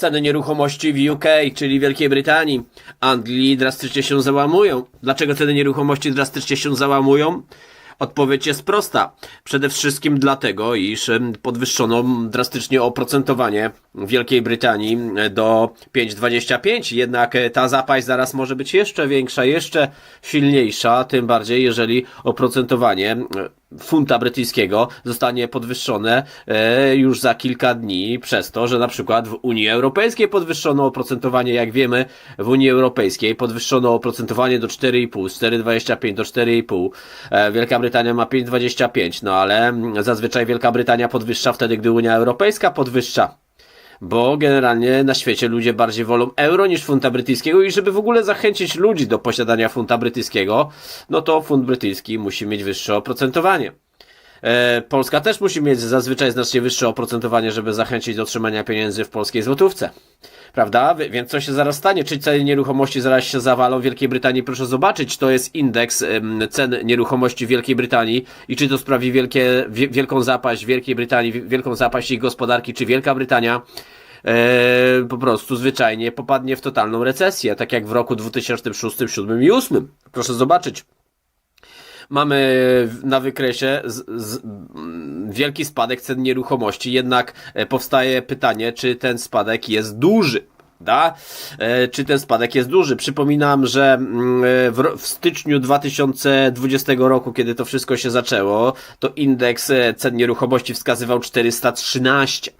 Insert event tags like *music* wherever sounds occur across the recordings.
Ceny nieruchomości w UK, czyli Wielkiej Brytanii, Anglii drastycznie się załamują. Dlaczego ceny nieruchomości drastycznie się załamują? Odpowiedź jest prosta. Przede wszystkim dlatego, iż podwyższono drastycznie oprocentowanie Wielkiej Brytanii e, do 5,25. Jednak e, ta zapaść zaraz może być jeszcze większa, jeszcze silniejsza, tym bardziej jeżeli oprocentowanie e, funta brytyjskiego zostanie podwyższone e, już za kilka dni przez to, że na przykład w Unii Europejskiej podwyższono oprocentowanie, jak wiemy, w Unii Europejskiej podwyższono oprocentowanie do 4,5, z 4,25 do 4,5. E, Wielka Brytania ma 5,25, no ale mm, zazwyczaj Wielka Brytania podwyższa wtedy, gdy Unia Europejska podwyższa bo generalnie na świecie ludzie bardziej wolą euro niż funta brytyjskiego i żeby w ogóle zachęcić ludzi do posiadania funta brytyjskiego, no to funt brytyjski musi mieć wyższe oprocentowanie. E, Polska też musi mieć zazwyczaj znacznie wyższe oprocentowanie, żeby zachęcić do trzymania pieniędzy w polskiej złotówce. Prawda? Więc co się zaraz stanie? Czy ceny nieruchomości zaraz się zawalą w Wielkiej Brytanii? Proszę zobaczyć, to jest indeks cen nieruchomości w Wielkiej Brytanii i czy to sprawi wielkie, wie, wielką zapaść Wielkiej Brytanii, wi- wielką zapaść ich gospodarki, czy Wielka Brytania e, po prostu zwyczajnie popadnie w totalną recesję, tak jak w roku 2006, 2007 i 2008. Proszę zobaczyć mamy na wykresie z, z, mm, wielki spadek cen nieruchomości, jednak e, powstaje pytanie, czy ten spadek jest duży. Da? E, Czy ten spadek jest duży? Przypominam, że mm, w, w styczniu 2020 roku, kiedy to wszystko się zaczęło, to indeks cen nieruchomości wskazywał 413.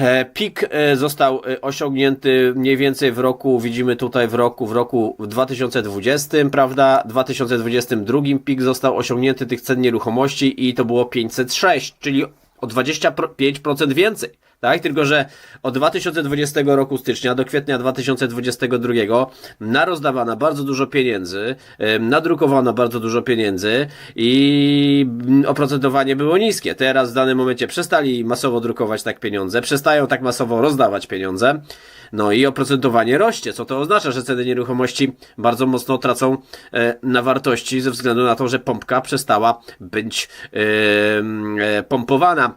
E, Pik e, został e, osiągnięty mniej więcej w roku, widzimy tutaj w roku, w roku 2020, prawda? 2022 pik został osiągnięty tych cen nieruchomości i to było 506, czyli o 25% więcej. Tak, tylko że od 2020 roku stycznia do kwietnia 2022 narozdawana bardzo dużo pieniędzy, nadrukowano bardzo dużo pieniędzy i mm, oprocentowanie było niskie. Teraz w danym momencie przestali masowo drukować tak pieniądze, przestają tak masowo rozdawać pieniądze. No i oprocentowanie rośnie, co to oznacza, że ceny nieruchomości bardzo mocno tracą e, na wartości ze względu na to, że pompka przestała być e, pompowana.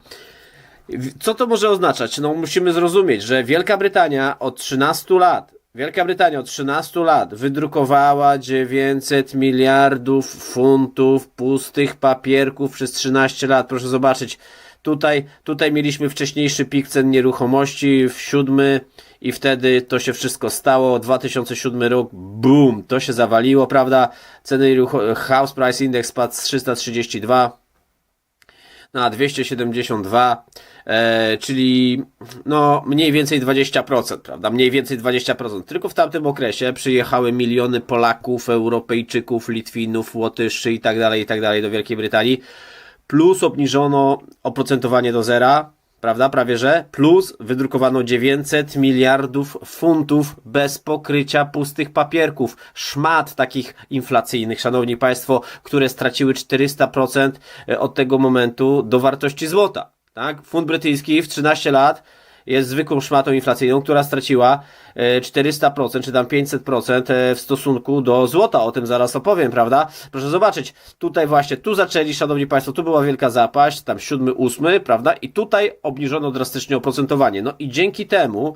Co to może oznaczać? No musimy zrozumieć, że Wielka Brytania od 13 lat, Wielka Brytania od 13 lat wydrukowała 900 miliardów funtów pustych papierków przez 13 lat. Proszę zobaczyć, tutaj, tutaj mieliśmy wcześniejszy pik cen nieruchomości w siódmy i wtedy to się wszystko stało. 2007 rok, boom, to się zawaliło, prawda? Ceny House Price Index spadł z 332 na 272, e, czyli no mniej więcej 20%, prawda? Mniej więcej 20%. Tylko w tamtym okresie przyjechały miliony Polaków, Europejczyków, Litwinów, Łotyszy i tak dalej, i tak dalej do Wielkiej Brytanii. Plus obniżono oprocentowanie do zera, prawda? Prawie że. Plus wydrukowano 900 miliardów funtów bez pokrycia pustych papierków. Szmat takich inflacyjnych, szanowni państwo, które straciły 400% od tego momentu do wartości złota. Tak? Funt brytyjski w 13 lat jest zwykłą szmatą inflacyjną, która straciła e, 400% czy tam 500% e, w stosunku do złota. O tym zaraz opowiem, prawda? Proszę zobaczyć, tutaj właśnie, tu zaczęli, szanowni państwo, tu była wielka zapaść, tam siódmy, ósmy, prawda? I tutaj obniżono drastycznie oprocentowanie. No i dzięki temu,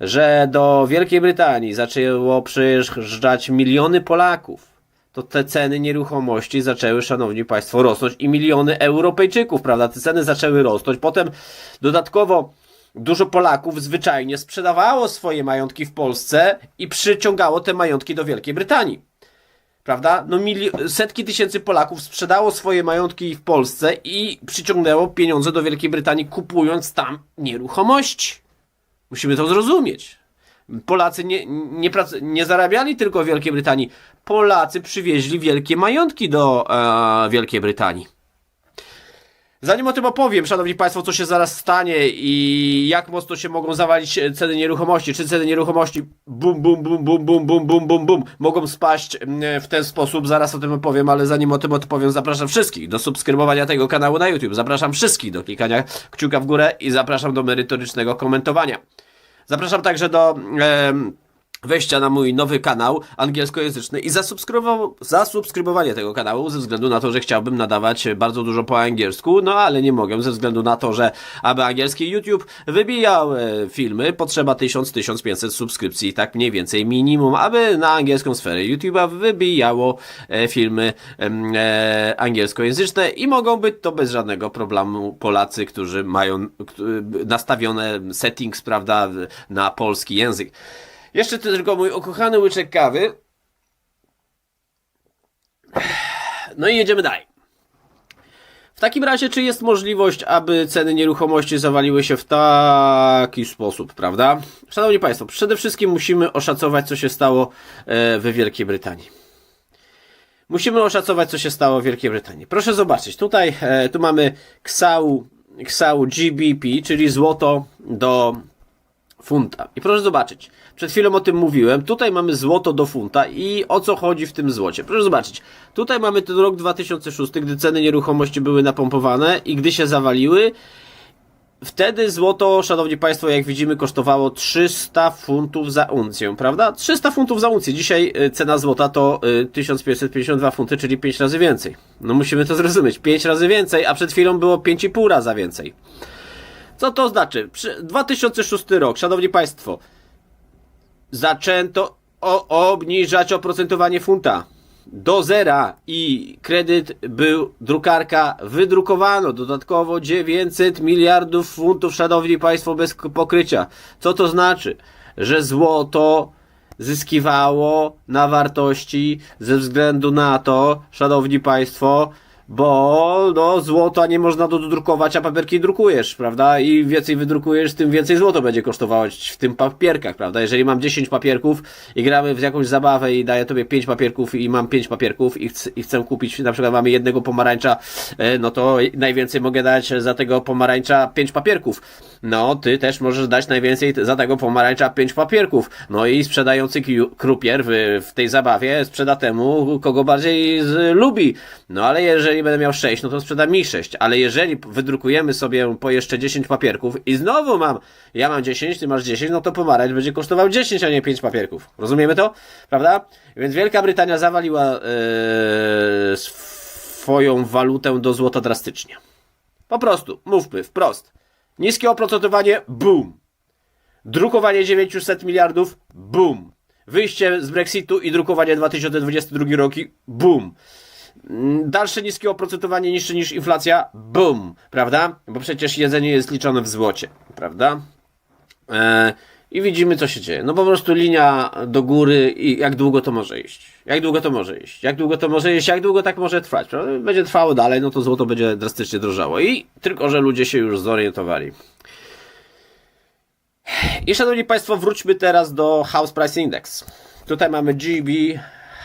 że do Wielkiej Brytanii zaczęło przyjeżdżać miliony Polaków, to te ceny nieruchomości zaczęły, szanowni państwo, rosnąć i miliony Europejczyków, prawda? Te ceny zaczęły rosnąć. Potem dodatkowo dużo Polaków zwyczajnie sprzedawało swoje majątki w Polsce i przyciągało te majątki do Wielkiej Brytanii. Prawda? No setki tysięcy Polaków sprzedało swoje majątki w Polsce i przyciągnęło pieniądze do Wielkiej Brytanii, kupując tam nieruchomości. Musimy to zrozumieć. Polacy nie, nie, nie zarabiali tylko w Wielkiej Brytanii. Polacy przywieźli wielkie majątki do e, Wielkiej Brytanii. Zanim o tym opowiem, szanowni państwo, co się zaraz stanie i jak mocno się mogą zawalić ceny nieruchomości, czy ceny nieruchomości bum, bum, bum, bum, bum, bum, bum, bum, bum, mogą spaść mm, w ten sposób, zaraz o tym opowiem, ale zanim o tym opowiem, zapraszam wszystkich do subskrybowania tego kanału na YouTube, zapraszam wszystkich do klikania kciuka w górę i zapraszam do merytorycznego komentowania. Zapraszam także do wejścia na mój nowy kanał angielskojęzyczny i zasubskrybował, zasubskrybowanie tego kanału ze względu na to, że chciałbym nadawać bardzo dużo po angielsku, no ale nie mogę ze względu na to, że aby angielski YouTube wybijał e, filmy, potrzeba 1000-1500 subskrypcji, tak mniej więcej minimum, aby na angielską sferę YouTube'a wybijało e, filmy e, angielskojęzyczne i mogą być to bez żadnego problemu Polacy, którzy mają nastawione settings, prawda, na polski język. Jeszcze tylko mój ukochany łyczek kawy. No i jedziemy dalej. W takim razie, czy jest możliwość, aby ceny nieruchomości zawaliły się w taki sposób, prawda? Szanowni Państwo, przede wszystkim musimy oszacować, co się stało e, w Wielkiej Brytanii. Musimy oszacować, co się stało w Wielkiej Brytanii. Proszę zobaczyć, tutaj e, tu mamy KSAU, KSAU GBP, czyli złoto do funta. I proszę zobaczyć, przed chwilą o tym mówiłem, tutaj mamy złoto do funta i o co chodzi w tym złocie. Proszę zobaczyć, tutaj mamy ten rok 2006, gdy ceny nieruchomości były napompowane i gdy się zawaliły, Wtedy złoto, szanowni państwo, jak widzimy, kosztowało 300 funtów za uncję, prawda? 300 funtów za uncję. Dzisiaj y, cena złota to y, 1552 funty, czyli 5 razy więcej. No musimy to zrozumieć. 5 razy więcej, a przed chwilą było 5,5 raza więcej. Co to znaczy? Przy 2006 rok, szanowni państwo, zaczęto obniżać oprocentowanie funta do zera i kredyt był, drukarka wydrukowano dodatkowo 900 miliardów funtów, szanowni państwo, bez pokrycia. Co to znaczy? Że złoto zyskiwało na wartości ze względu na to, szanowni państwo, bo no, złota nie można dodrukować, a papierki drukujesz, prawda? I więcej wydrukujesz, tym więcej złoto będzie kosztować w tym papierkach, prawda? Jeżeli mam 10 papierków i gramy w jakąś zabawę i daję tobie 5 papierków i mam 5 papierków i, chcę, i chcę kupić, na przykład mamy jednego pomarańcza, e, no to najwięcej mogę dać za tego pomarańcza 5 papierków. No, ty też możesz dać najwięcej za tego pomarańcza 5 papierków. No i sprzedający krupier w, w tej zabawie sprzeda temu, kogo bardziej z, lubi. No ale jeżeli będę miał 6, no to sprzeda mi 6. Ale jeżeli wydrukujemy sobie po jeszcze 10 papierków i znowu mam, ja mam 10, ty masz 10, no to pomarańcz będzie kosztował 10, a nie 5 papierków. Rozumiemy to? Prawda? Więc Wielka Brytania zawaliła e, swoją walutę do złota drastycznie. Po prostu, mówmy wprost. Niskie oprocentowanie, boom. Drukowanie 900 miliardów, boom. Wyjście z Brexitu i drukowanie 2022 roki, boom. Mm, Dalsze niskie oprocentowanie niższe niż inflacja, boom, prawda? Bo przecież jedzenie jest liczone w złocie, prawda? E, I widzimy, co się dzieje. No po prostu linia do góry i jak długo to może iść? Jak długo to może iść? Jak długo to może iść? Jak długo tak może trwać? Prawda? Będzie trwało dalej, no to złoto będzie drastycznie drożało. I tylko, że ludzie się już zorientowali. I szanowni Państwo, wróćmy teraz do House Price Index. Tutaj mamy GB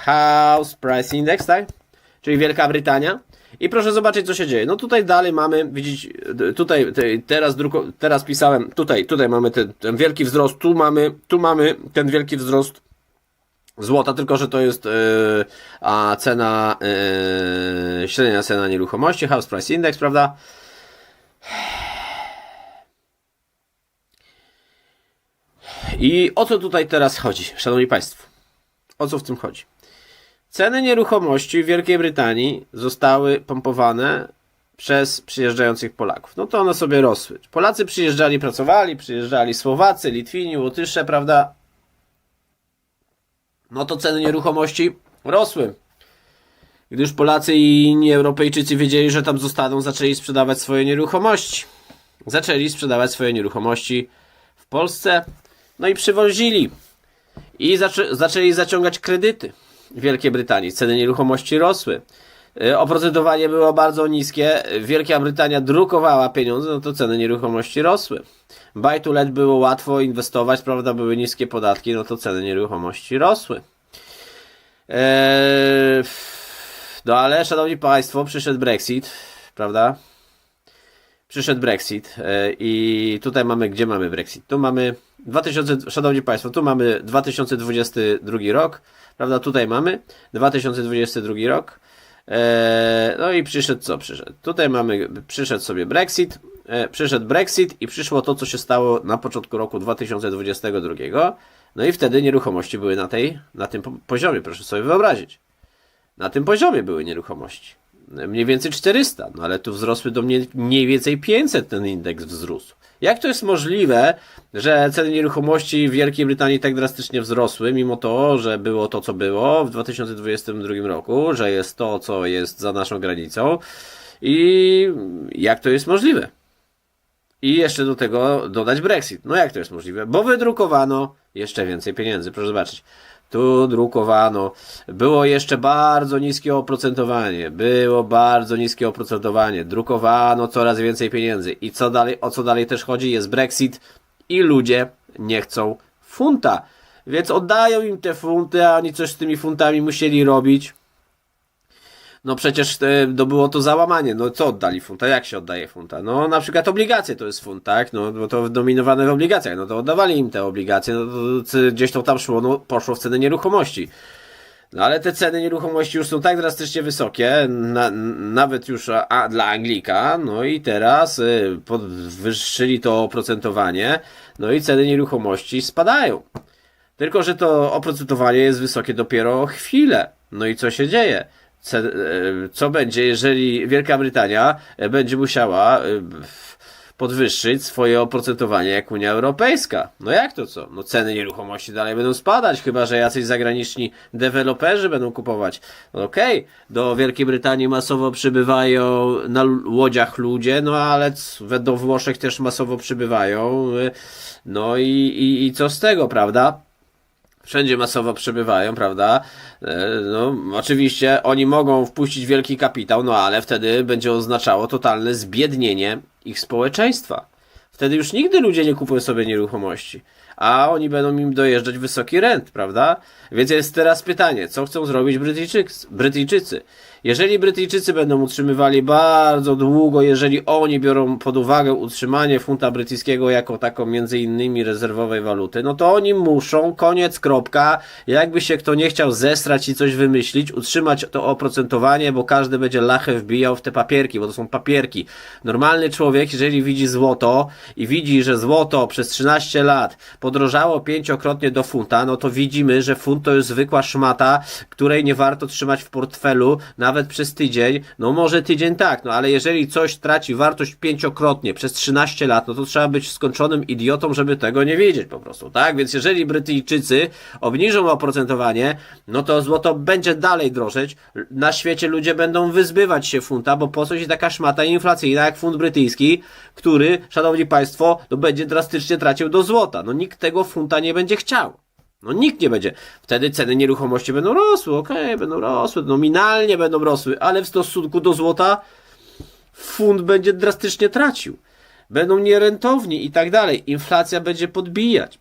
House Price Index, tak? Czyli Wielka Brytania. I proszę zobaczyć, co się dzieje. No tutaj dalej mamy, widzieć, tutaj, te, teraz, druko, teraz pisałem, tutaj, tutaj mamy ten, ten wielki wzrost, tu mamy, tu mamy ten wielki wzrost złota, tylko że to jest e, a cena, e, średnia cena nieruchomości, House Price Index, prawda? I o co tutaj teraz chodzi, szanowni państwo? O co w tym chodzi? Ceny nieruchomości w Wielkiej Brytanii zostały pompowane przez przyjeżdżających Polaków. No to one sobie rosły. Polacy przyjeżdżali, pracowali, przyjeżdżali Słowacy, Litwini, Łotysze, prawda? No to ceny nieruchomości rosły. Gdy już Polacy i inni Europejczycy wiedzieli, że tam zostaną, zaczęli sprzedawać swoje nieruchomości. Zaczęli sprzedawać swoje nieruchomości w Polsce, no i przywozili. I zaczę, zaczęli zaciągać kredyty w Wielkiej Brytanii. Ceny nieruchomości rosły. E, Oprocentowanie było bardzo niskie. Wielka Brytania drukowała pieniądze, no to ceny nieruchomości rosły. Buy to let było łatwo inwestować, prawda? Były niskie podatki, no to ceny nieruchomości rosły. Eee, no ale, szanowni państwo, przyszedł Brexit, prawda? Przyszedł Brexit e, i tutaj mamy, gdzie mamy Brexit? Tu mamy 2000, szanowni państwo, tu mamy 2022 rok, prawda? Tutaj mamy 2022 rok. E, no i przyszedł co? Przyszedł. Tutaj mamy, przyszedł sobie Brexit. e, przyszedł Brexit i przyszło to, co się stało na początku roku 2022. No i wtedy nieruchomości były na, tej, na tym po- poziomie, proszę sobie wyobrazić. Na tym poziomie były nieruchomości. Mniej więcej 400, no ale tu wzrosły do mniej, mniej więcej 500 ten indeks wzrósł. Jak to jest możliwe, że ceny nieruchomości w Wielkiej Brytanii tak drastycznie wzrosły, mimo to, że było to, co było w 2022 roku, że jest to, co jest za naszą granicą i jak to jest możliwe? I jeszcze do tego dodać Brexit. No jak to jest możliwe? Bo wydrukowano jeszcze więcej pieniędzy. Proszę zobaczyć. Tu drukowano. Było jeszcze bardzo niskie oprocentowanie. Było bardzo niskie oprocentowanie. Drukowano coraz więcej pieniędzy. I co dalej, o co dalej też chodzi? Jest Brexit i ludzie nie chcą funta. Więc oddają im te funty, a oni coś z tymi funtami musieli robić. No przecież to było to załamanie. No co oddali funta? Jak się oddaje funta? No na przykład obligacje to jest funt, tak? No bo to dominowane w obligacjach. No to oddawali im te obligacje, no to gdzieś to tam szło, no poszło w ceny nieruchomości. No ale te ceny nieruchomości już są tak drastycznie wysokie, na, nawet już a, dla Anglika, no i teraz y, podwyższyli to oprocentowanie, no i ceny nieruchomości spadają. Tylko, że to oprocentowanie jest wysokie dopiero chwilę. No i co się dzieje? E, Co będzie, jeżeli Wielka Brytania e, będzie musiała e, podwyższyć swoje oprocentowanie jak Unia Europejska? No jak to co? No ceny nieruchomości dalej będą spadać, chyba że jacyś zagraniczni deweloperzy będą kupować. No okej, do Wielkiej Brytanii masowo przybywają na łodziach ludzie, no ale do Włoszech też masowo przybywają. e, No i, i, i co z tego, prawda? Wszędzie masowo przebywają, prawda? E, No, oczywiście oni mogą wpuścić wielki kapitał, no ale wtedy będzie oznaczało totalne zbiednienie ich społeczeństwa. Wtedy już nigdy ludzie nie kupują sobie nieruchomości, a oni będą im dojeżdżać wysoki rent, prawda? Więc jest teraz pytanie, co chcą zrobić Brytyjczycy? Brytyjczycy? Jeżeli Brytyjczycy będą utrzymywali bardzo długo, jeżeli oni biorą pod uwagę utrzymanie funta brytyjskiego jako taką między innymi rezerwowej waluty, no to oni muszą, koniec, kropka, jakby się kto nie chciał zesrać i coś wymyślić, utrzymać to oprocentowanie, bo każdy będzie lachę wbijał w te papierki, bo to są papierki. Normalny człowiek, jeżeli widzi złoto i widzi, że złoto przez 13 lat podrożało pięciokrotnie do funta, no to widzimy, że funt to jest zwykła szmata, której nie warto trzymać w portfelu nawet przez tydzień. No może tydzień tak, no ale jeżeli coś traci wartość pięciokrotnie przez 13 lat, no to trzeba być skończonym idiotą, żeby tego nie wiedzieć po prostu, tak? Więc jeżeli Brytyjczycy obniżą oprocentowanie, no to złoto będzie dalej drożeć. Na świecie ludzie będą wyzbywać się funta, bo po coś taka szmata inflacyjna jak funt brytyjski, który, szanowni państwo, no będzie drastycznie tracił do złota. No nikt tego funta nie będzie chciał. No nikt nie będzie. Wtedy ceny nieruchomości będą rosły, okej, będą rosły, nominalnie będą rosły, ale w stosunku do złota fund będzie drastycznie tracił. Będą nierentowni i tak dalej. Inflacja będzie podbijać.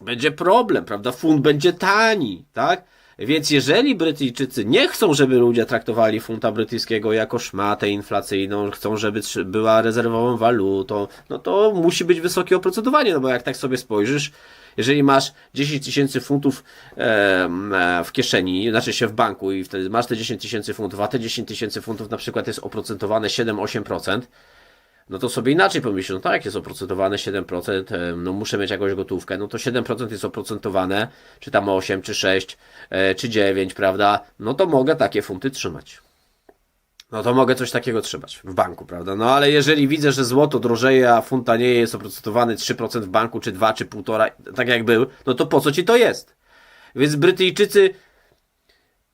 Będzie problem, prawda? Fund będzie tani, tak? Więc jeżeli Brytyjczycy nie chcą, żeby ludzie traktowali funta brytyjskiego jako szmatę inflacyjną, chcą, żeby była rezerwową walutą, no to musi być wysokie oprocentowanie, no bo jak tak sobie spojrzysz, jeżeli masz 10 tysięcy funtów e, w kieszeni, znaczy się w banku i wtedy masz te 10 tysięcy funtów, a te 10 tysięcy funtów na przykład jest oprocentowane 7-8%, no to sobie inaczej pomyśl, no tak, jest oprocentowane 7%, e, no muszę mieć jakąś gotówkę, no to 7% jest oprocentowane, czy tam 8, czy 6, e, czy 9, prawda? No to mogę takie funty trzymać. No to mogę coś takiego trzymać w banku, prawda? No ale jeżeli widzę, że złoto drożeje, a funt tanieje, jest oprocentowany 3% w banku, czy 2, czy 1,5, tak jak był, no to po co ci to jest? Więc Brytyjczycy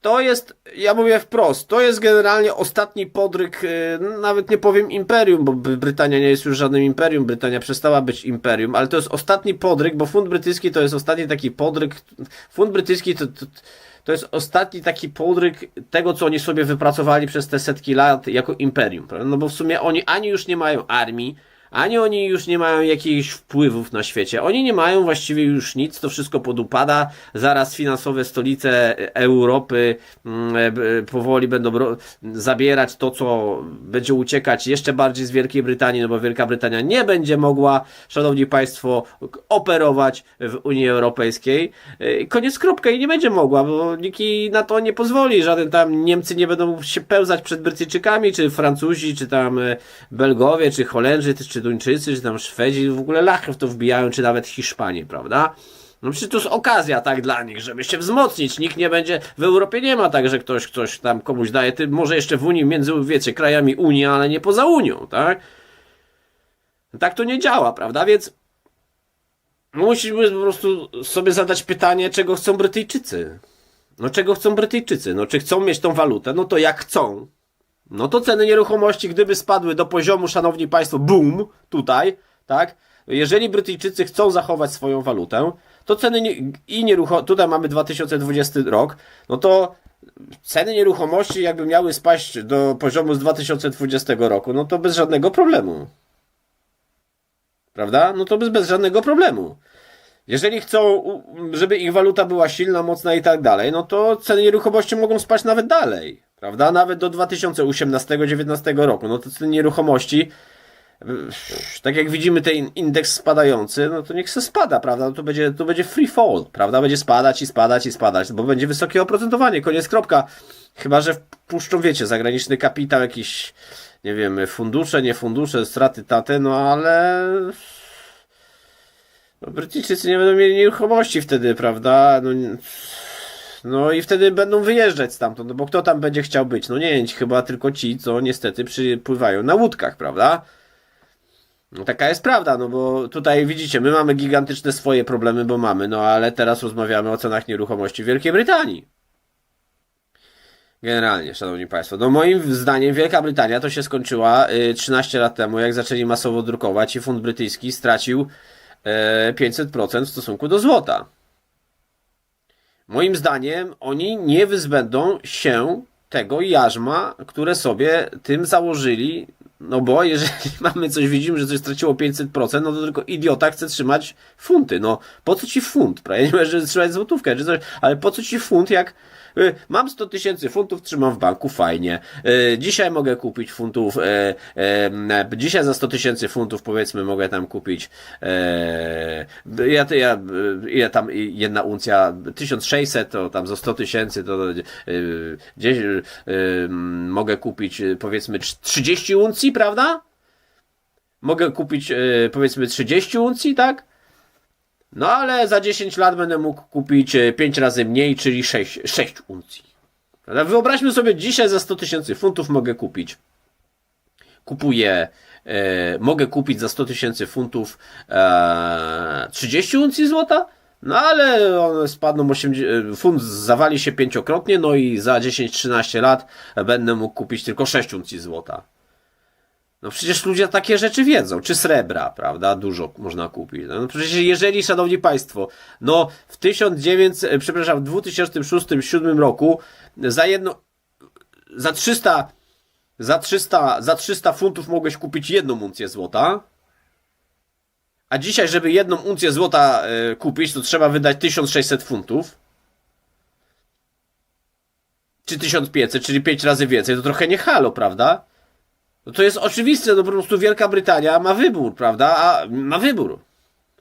to jest, ja mówię wprost, to jest generalnie ostatni podryk, e, nawet nie powiem imperium, bo Bry- Brytania nie jest już żadnym imperium, Brytania przestała być imperium, ale to jest ostatni podryk, bo fund brytyjski to jest ostatni taki podryk, fund brytyjski to, to, to jest ostatni taki podryk tego, co oni sobie wypracowali przez te setki lat jako imperium, prawda? no bo w sumie oni ani już nie mają armii, ani oni już nie mają jakichś wpływów na świecie. Oni nie mają właściwie już nic, to wszystko podupada. Zaraz finansowe stolice Europy mm, e, powoli będą zabierać to, co będzie uciekać jeszcze bardziej z Wielkiej Brytanii, no bo Wielka Brytania nie będzie mogła, szanowni państwo, operować w Unii Europejskiej. E, Koniec kropka i nie będzie mogła, bo nikt na to nie pozwoli. Żaden tam Niemcy nie będą się pełzać przed Brytyjczykami, czy Francuzi, czy tam e, Belgowie, czy Holendrzy, czy Duńczycy, czy tam Szwedzi, w ogóle lachy to wbijają, czy nawet Hiszpanie, prawda? No przecież to jest okazja tak dla nich, żeby się wzmocnić. Nikt nie będzie, w Europie nie ma tak, że ktoś coś tam komuś daje, ty może jeszcze w Unii, między, wiecie, krajami Unii, ale nie poza Unią, tak? Tak to nie działa, prawda? Więc musimy po prostu sobie zadać pytanie, czego chcą Brytyjczycy. No czego chcą Brytyjczycy? No czy chcą mieć tą walutę? No to jak chcą, no to ceny nieruchomości, gdyby spadły do poziomu, szanowni państwo, boom, tutaj, tak? Jeżeli Brytyjczycy chcą zachować swoją walutę, to ceny nie, i nieruchomości, tutaj mamy 2020 rok, no to ceny nieruchomości jakby miały spaść do poziomu z 2020 roku, no to bez żadnego problemu. Prawda? No to bez, bez żadnego problemu. Jeżeli chcą, żeby ich waluta była silna, mocna i tak dalej, no to ceny nieruchomości mogą spaść nawet dalej, prawda? Nawet do 2018-2019 roku. No to ceny nieruchomości, tak jak widzimy ten indeks spadający, no to niech se spada, prawda? No to będzie, to będzie free fall, prawda? Będzie spadać i spadać i spadać, bo będzie wysokie oprocentowanie, koniec kropka. Chyba, że wpuszczą, wiecie, zagraniczny kapitał, jakiś, nie wiem, fundusze, nie fundusze, straty tate, no ale no, Brytyjczycy nie będą mieli nieruchomości wtedy, prawda? No, no i wtedy będą wyjeżdżać stamtąd, no bo kto tam będzie chciał być? No nie, chyba tylko ci, co niestety przypływają na łódkach, prawda? No taka jest prawda, no bo tutaj widzicie, my mamy gigantyczne swoje problemy, bo mamy, no ale teraz rozmawiamy o cenach nieruchomości w Wielkiej Brytanii. Generalnie, szanowni państwo, no moim zdaniem Wielka Brytania to się skończyła y, 13 lat temu, jak zaczęli masowo drukować i fund brytyjski stracił e, 500% w stosunku do złota. Moim zdaniem oni nie wyzbędą się tego jarzma, które sobie tym założyli, no bo jeżeli *laughs* mamy coś, widzimy, że coś straciło 500%, no to tylko idiota chce trzymać funty. No po co ci funt? Prawda? Ja nie mówię, że trzymać złotówkę, czy coś, ale po co ci funt, jak y, mam 100 tysięcy funtów, trzymam w banku, fajnie. Y, Dzisiaj mogę kupić funtów, e, dzisiaj za 100 tysięcy funtów powiedzmy mogę tam kupić ja, ja, ile tam jedna uncja, 1600 to tam za 100 tysięcy to gdzieś mogę kupić powiedzmy 30 uncji, prawda? Mogę kupić e, powiedzmy 30 uncji, tak? No ale za 10 lat będę mógł kupić 5 razy mniej, czyli 6, 6 uncji. Prawda? Wyobraźmy sobie, dzisiaj za 100 tysięcy funtów mogę kupić. Kupuję, e, mogę kupić za 100 tysięcy funtów e, 30 uncji złota. No ale one spadną 80, funt zawali się pięciokrotnie, no i za 10-13 lat będę mógł kupić tylko 6 uncji złota. No przecież ludzie takie rzeczy wiedzą, czy srebra, prawda? Dużo można kupić. No przecież jeżeli, szanowni państwo, no w 1900, e, przepraszam, w 2006-2007 roku za jedno, za 300, za 300, za 300 funtów mogłeś kupić jedną uncję złota, a dzisiaj, żeby jedną uncję złota e, kupić, to trzeba wydać 1600 funtów. Czy 1500, czyli 5 razy więcej, to trochę nie halo, prawda? No to jest oczywiste, no po prostu Wielka Brytania ma wybór, prawda? A ma wybór.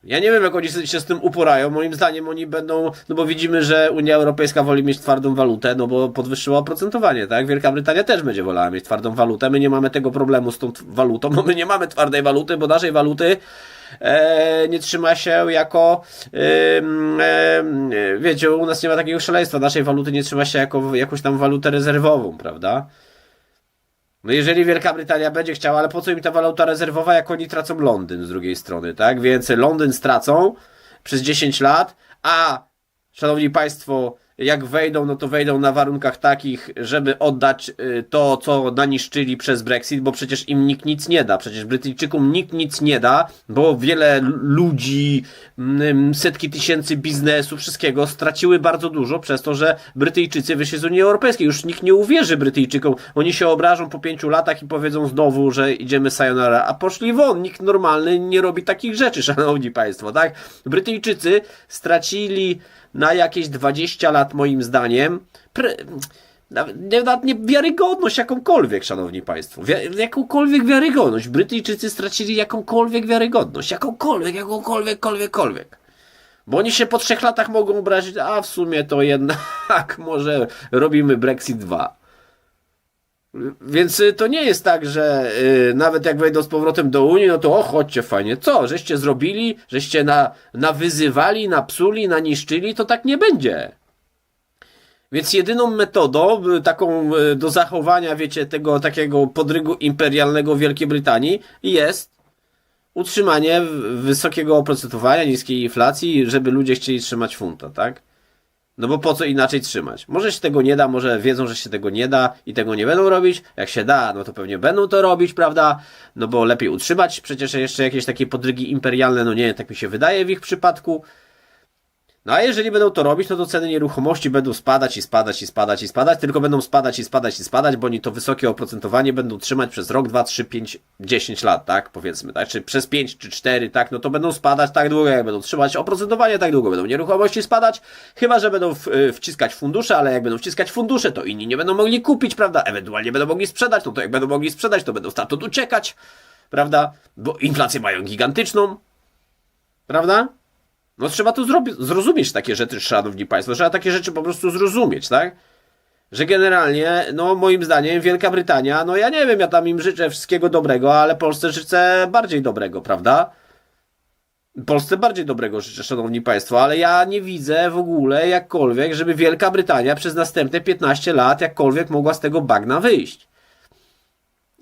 Ja nie wiem, jak oni się z tym uporają. Moim zdaniem oni będą, no bo widzimy, że Unia Europejska woli mieć twardą walutę, no bo podwyższyła oprocentowanie, tak? Wielka Brytania też będzie wolała mieć twardą walutę. My nie mamy tego problemu z tą walutą, bo my nie mamy twardej waluty, bo naszej waluty e, nie trzyma się jako, em, em, wiecie, u nas nie ma takiego szaleństwa. Naszej waluty nie trzyma się jako jakąś tam walutę rezerwową, prawda? No jeżeli Wielka Brytania będzie chciała, ale po co im ta waluta rezerwowa, jak oni tracą Londyn z drugiej strony, tak? Więc Londyn stracą przez 10 lat, a szanowni państwo, jak wejdą, no to wejdą na warunkach takich, żeby oddać y, to, co naniszczyli przez Brexit, bo przecież im nikt nic nie da. Przecież Brytyjczykom nikt nic nie da, bo wiele ludzi, mm, setki tysięcy biznesu, wszystkiego straciły bardzo dużo przez to, że Brytyjczycy wyszli z Unii Europejskiej. Już nikt nie uwierzy Brytyjczykom. Oni się obrażą po pięciu latach i powiedzą znowu, że idziemy sayonara, a poszli won. Nikt normalny nie robi takich rzeczy, *laughs* szanowni państwo, tak? Brytyjczycy stracili na jakieś 20 lat, moim zdaniem, nawet, nie- wiarygodność jakąkolwiek, szanowni państwo. Wi- jakąkolwiek wiarygodność. Brytyjczycy stracili jakąkolwiek wiarygodność. Jakąkolwiek, jakąkolwiek, kolwiek, kolwiek. Bo oni się po trzech latach mogą obrazić, a w sumie to jednak *laughs* może robimy Brexit 2. Więc y, to nie jest tak, że y, nawet jak wejdą z powrotem do Unii, no to o, chodźcie fajnie. Co, żeście zrobili, żeście na, nawyzywali, napsuli, naniszczyli, to tak nie będzie. Więc jedyną metodą, y, taką y, do zachowania, wiecie, tego takiego podrygu imperialnego Wielkiej Brytanii jest utrzymanie wysokiego oprocentowania, niskiej inflacji, żeby ludzie chcieli trzymać funta, tak? No bo po co inaczej trzymać? Może się tego nie da, może wiedzą, że się tego nie da i tego nie będą robić. Jak się da, no to pewnie będą to robić, prawda? No bo lepiej utrzymać przecież jeszcze jakieś takie podrygi imperialne, no nie, tak mi się wydaje w ich przypadku. No a jeżeli będą to robić, no to ceny nieruchomości będą spadać i spadać i spadać i spadać, tylko będą spadać i spadać i spadać, bo oni to wysokie oprocentowanie będą trzymać przez rok, dwa, trzy, pięć, dziesięć lat, tak? Powiedzmy, tak? Czy przez pięć, czy cztery, tak? No to będą spadać tak długo, jak będą trzymać oprocentowanie, tak długo będą nieruchomości spadać, chyba, że będą w, y, wciskać fundusze, ale jak będą wciskać fundusze, to inni nie będą mogli kupić, prawda? Ewentualnie będą mogli sprzedać, no to jak będą mogli sprzedać, to będą stamtąd uciekać, prawda? Bo inflację mają gigantyczną, prawda? No trzeba to zrozumieć takie rzeczy, szanowni państwo. Trzeba takie rzeczy po prostu zrozumieć, tak? Że generalnie, no moim zdaniem Wielka Brytania, no ja nie wiem, ja tam im życzę wszystkiego dobrego, ale Polsce życzę bardziej dobrego, prawda? Polsce bardziej dobrego życzę, szanowni państwo, ale ja nie widzę w ogóle jakkolwiek, żeby Wielka Brytania przez następne 15 lat jakkolwiek mogła z tego bagna wyjść.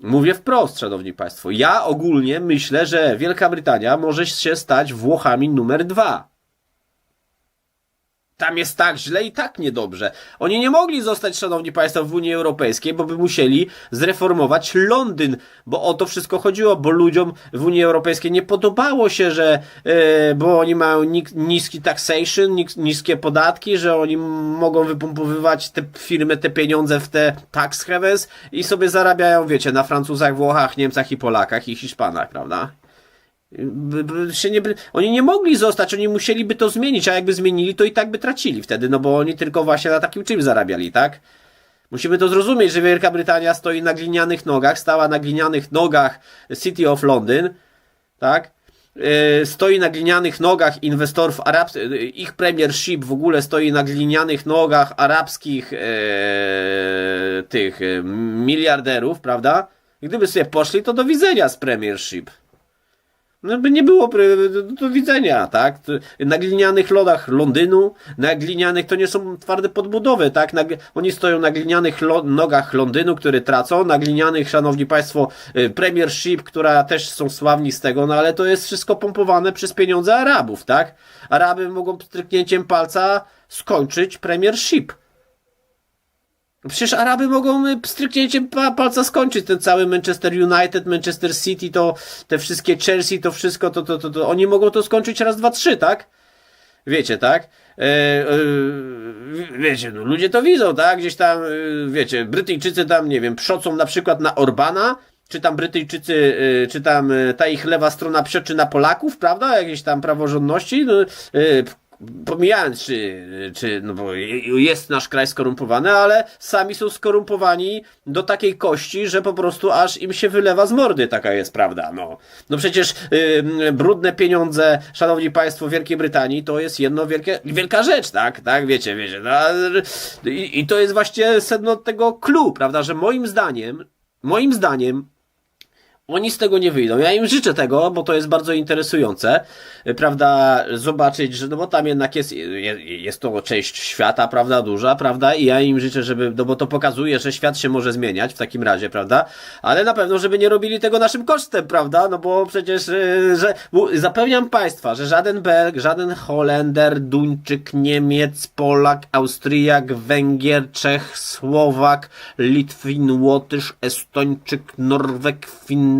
Mówię wprost, szanowni państwo. Ja ogólnie myślę, że Wielka Brytania może się stać Włochami numer dwa. Tam jest tak źle i tak niedobrze. Oni nie mogli zostać, szanowni państwo, w Unii Europejskiej, bo by musieli zreformować Londyn, bo o to wszystko chodziło, bo ludziom w Unii Europejskiej nie podobało się, że, e, bo oni mają niski taxation, niskie podatki, że oni mogą wypompowywać te firmy, te pieniądze w te tax havens i sobie zarabiają, wiecie, na Francuzach, Włochach, Niemcach i Polakach i Hiszpanach, prawda? By, by się nie, oni nie mogli zostać, oni musieliby to zmienić, a jakby zmienili, to i tak by tracili wtedy, no bo oni tylko właśnie na takim czymś zarabiali, tak? Musimy to zrozumieć, że Wielka Brytania stoi na glinianych nogach, stała na glinianych nogach City of London, tak? Yy, stoi na glinianych nogach inwestorów arabskich, ich premiership w ogóle stoi na glinianych nogach arabskich yy, tych yy, miliarderów, prawda? Gdyby sobie poszli, to do widzenia z premiership. No by nie było do, widzenia, tak? Na glinianych lodach Londynu, na glinianych to nie są twarde podbudowy, tak? Na, oni stoją na glinianych lo, nogach Londynu, które tracą, na glinianych, szanowni państwo, y, Premiership, która też są sławni z tego, no ale to jest wszystko pompowane przez pieniądze Arabów, tak? Araby mogą stryknięciem palca skończyć Premiership. No Przecież Araby mogą y, stryknięciem pa- palca skończyć ten cały Manchester United, Manchester City, to te wszystkie Chelsea, to wszystko, to, to, to, to oni mogą to skończyć raz, dwa, trzy, tak? Wiecie, tak? E, e, wiecie, no ludzie to widzą, tak? Gdzieś tam, e, wiecie, Brytyjczycy tam, nie wiem, przocą na przykład na Orbana, czy tam Brytyjczycy, e, czy tam ta ich lewa strona przeczy na Polaków, prawda? Jakieś tam praworządności, no, pomijając, czy, czy, no bo jest nasz kraj skorumpowany, ale sami są skorumpowani do takiej kości, że po prostu aż im się wylewa z mordy, taka jest prawda, no. No przecież yy, brudne pieniądze, szanowni państwo, Wielkiej Brytanii, to jest jedno wielkie, wielka rzecz, tak, tak, wiecie, wiecie, no, i, i to jest właśnie sedno tego clue, prawda, że moim zdaniem, moim zdaniem Oni z tego nie wyjdą. Ja im życzę tego, bo to jest bardzo interesujące, y, prawda, zobaczyć, że, no bo tam jednak jest, je- jest to część świata, prawda, duża, prawda, i ja im życzę, żeby, no bo to pokazuje, że świat się może zmieniać w takim razie, prawda, ale na pewno, żeby nie robili tego naszym kosztem, prawda, no bo przecież, y, że, zapewniam Państwa, że żaden Belg, żaden Holender, Duńczyk, Niemiec, Polak, Austriak, Węgier, Czech, Słowak, Litwin, Łotysz, Estończyk, Norweg,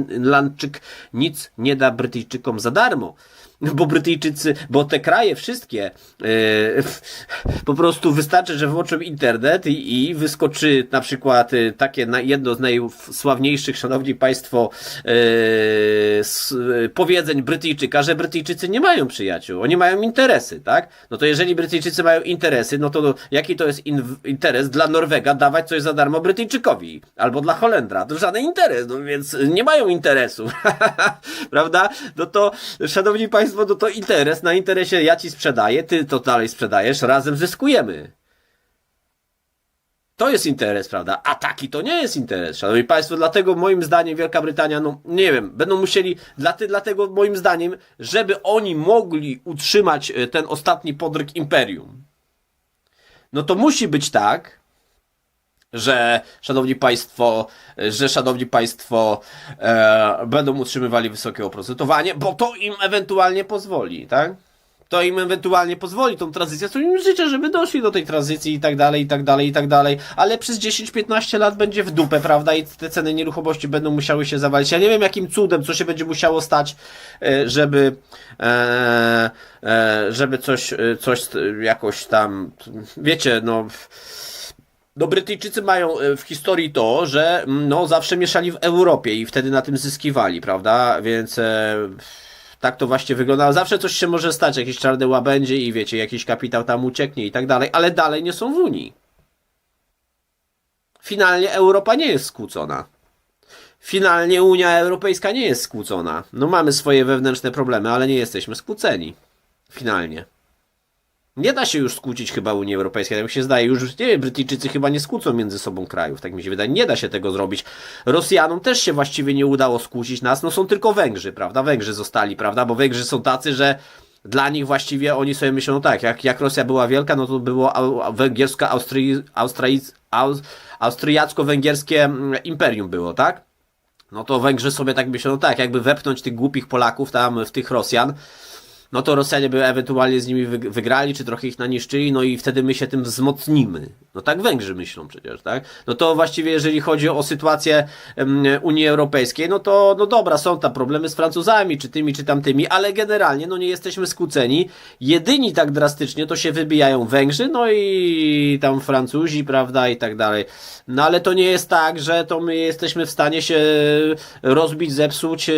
Finlandczyk nic nie da Brytyjczykom za darmo. Bo Brytyjczycy, bo te kraje wszystkie, yy, po prostu wystarczy, że włączą internet i, i wyskoczy na przykład yy, takie na, jedno z najsławniejszych, szanowni państwo, yy, powiedzeń Brytyjczyka, że Brytyjczycy nie mają przyjaciół, oni mają interesy, tak? No to jeżeli Brytyjczycy mają interesy, no to no, jaki to jest in, interes dla Norwega dawać coś za darmo Brytyjczykowi? Albo dla Holendra? To żaden interes, no więc nie mają interesu, *laughs* prawda? No to, szanowni państwo, no to interes, na interesie ja ci sprzedaję, ty to dalej sprzedajesz, razem zyskujemy. To jest interes, prawda? A taki to nie jest interes, szanowni państwo. Dlatego moim zdaniem Wielka Brytania, no nie wiem, będą musieli, dlate- dlatego moim zdaniem, żeby oni mogli utrzymać e, ten ostatni podryk imperium, no to musi być tak, że szanowni państwo, że szanowni państwo e, będą utrzymywali wysokie oprocentowanie, bo to im ewentualnie pozwoli, tak? To im ewentualnie pozwoli tą tranzycję, to im życzę, żeby doszli do tej tranzycji i tak dalej, i tak dalej, i tak dalej, ale przez 10-15 lat będzie w dupę, prawda, i te ceny nieruchomości będą musiały się zawalić. Ja nie wiem, jakim cudem, co się będzie musiało stać, e, żeby, e, e, żeby coś, coś jakoś tam, wiecie, no, no Brytyjczycy mają e, w historii to, że mm, no zawsze mieszali w Europie i wtedy na tym zyskiwali, prawda? Więc e, tak to właśnie wyglądało. Zawsze coś się może stać, jakieś czarne łabędzie i wiecie, jakiś kapitał tam ucieknie i tak dalej, ale dalej nie są w Unii. Finalnie Europa nie jest skłócona. Finalnie Unia Europejska nie jest skłócona. No mamy swoje wewnętrzne problemy, ale nie jesteśmy skłóceni. Finalnie. Nie da się już skłócić chyba Unii Europejskiej, tak mi się zdaje. Już nie wiem, Brytyjczycy chyba nie skłócą między sobą krajów, tak mi się wydaje. Nie da się tego zrobić. Rosjanom też się właściwie nie udało skłócić nas. No są tylko Węgrzy, prawda? Węgrzy zostali, prawda? Bo Węgrzy są tacy, że dla nich właściwie oni sobie myślą, no tak, jak, jak Rosja była wielka, no to było au- węgiersko-austrii- austrii- aus- austriacko-węgierskie mm, imperium było, tak? No to Węgrzy sobie tak myślą, no tak, jakby wepchnąć tych głupich Polaków tam w tych Rosjan, no to Rosjanie by ewentualnie z nimi wyg- wygrali, czy trochę ich naniszczyli, no i wtedy my się tym wzmocnimy. No tak Węgrzy myślą przecież, tak? No to właściwie jeżeli chodzi o sytuację Unii Europejskiej, no to no dobra, są tam problemy z Francuzami, czy tymi, czy tamtymi, ale generalnie no nie jesteśmy skłóceni. Jedyni tak drastycznie to się wybijają Węgrzy, no i tam Francuzi, prawda, i tak dalej. No ale to nie jest tak, że to my jesteśmy w stanie się rozbić, zepsuć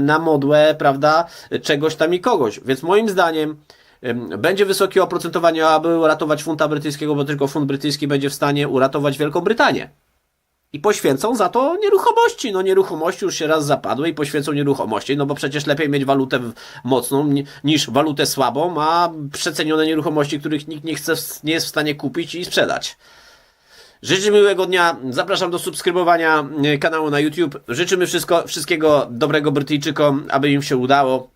na modłę, prawda, czegoś tam i kogoś. Więc moim zdaniem em, będzie wysokie oprocentowanie, aby uratować funta brytyjskiego, bo tylko funt brytyjski będzie w stanie uratować Wielką Brytanię. I poświęcą za to nieruchomości. No nieruchomości już się raz zapadły i poświęcą nieruchomości, no bo przecież lepiej mieć walutę mocną ni- niż walutę słabą, a przecenione nieruchomości, których nikt nie chce, nie jest w stanie kupić i sprzedać. Życzę miłego dnia. Zapraszam do subskrybowania e, kanału na YouTube. Życzymy wszystko, wszystkiego dobrego Brytyjczykom, aby im się udało.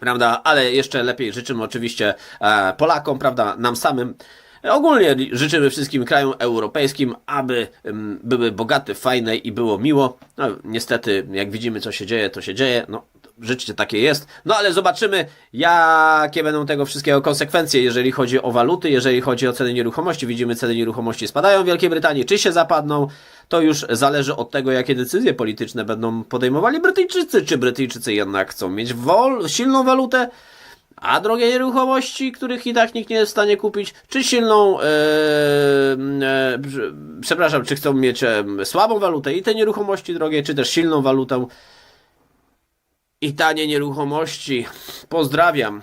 Prawda? Ale jeszcze lepiej życzymy oczywiście e, Polakom, prawda? Nam samym. Ogólnie życzymy wszystkim krajom europejskim, aby em, były bogate, fajne i było miło. No, niestety, jak widzimy, co się dzieje, to się dzieje. No, życie takie jest. No ale zobaczymy, jakie będą tego wszystkiego konsekwencje, jeżeli chodzi o waluty, jeżeli chodzi o ceny nieruchomości. Widzimy, ceny nieruchomości spadają w Wielkiej Brytanii, czy się zapadną. To już zależy od tego, jakie decyzje polityczne będą podejmowali Brytyjczycy. Czy Brytyjczycy jednak chcą mieć wol, silną walutę, a drogie nieruchomości, których i tak nikt nie jest w stanie kupić, czy silną, e, e, prze- przepraszam, czy chcą mieć e, słabą walutę i te nieruchomości drogie, czy też silną walutę i tanie nieruchomości. Pozdrawiam.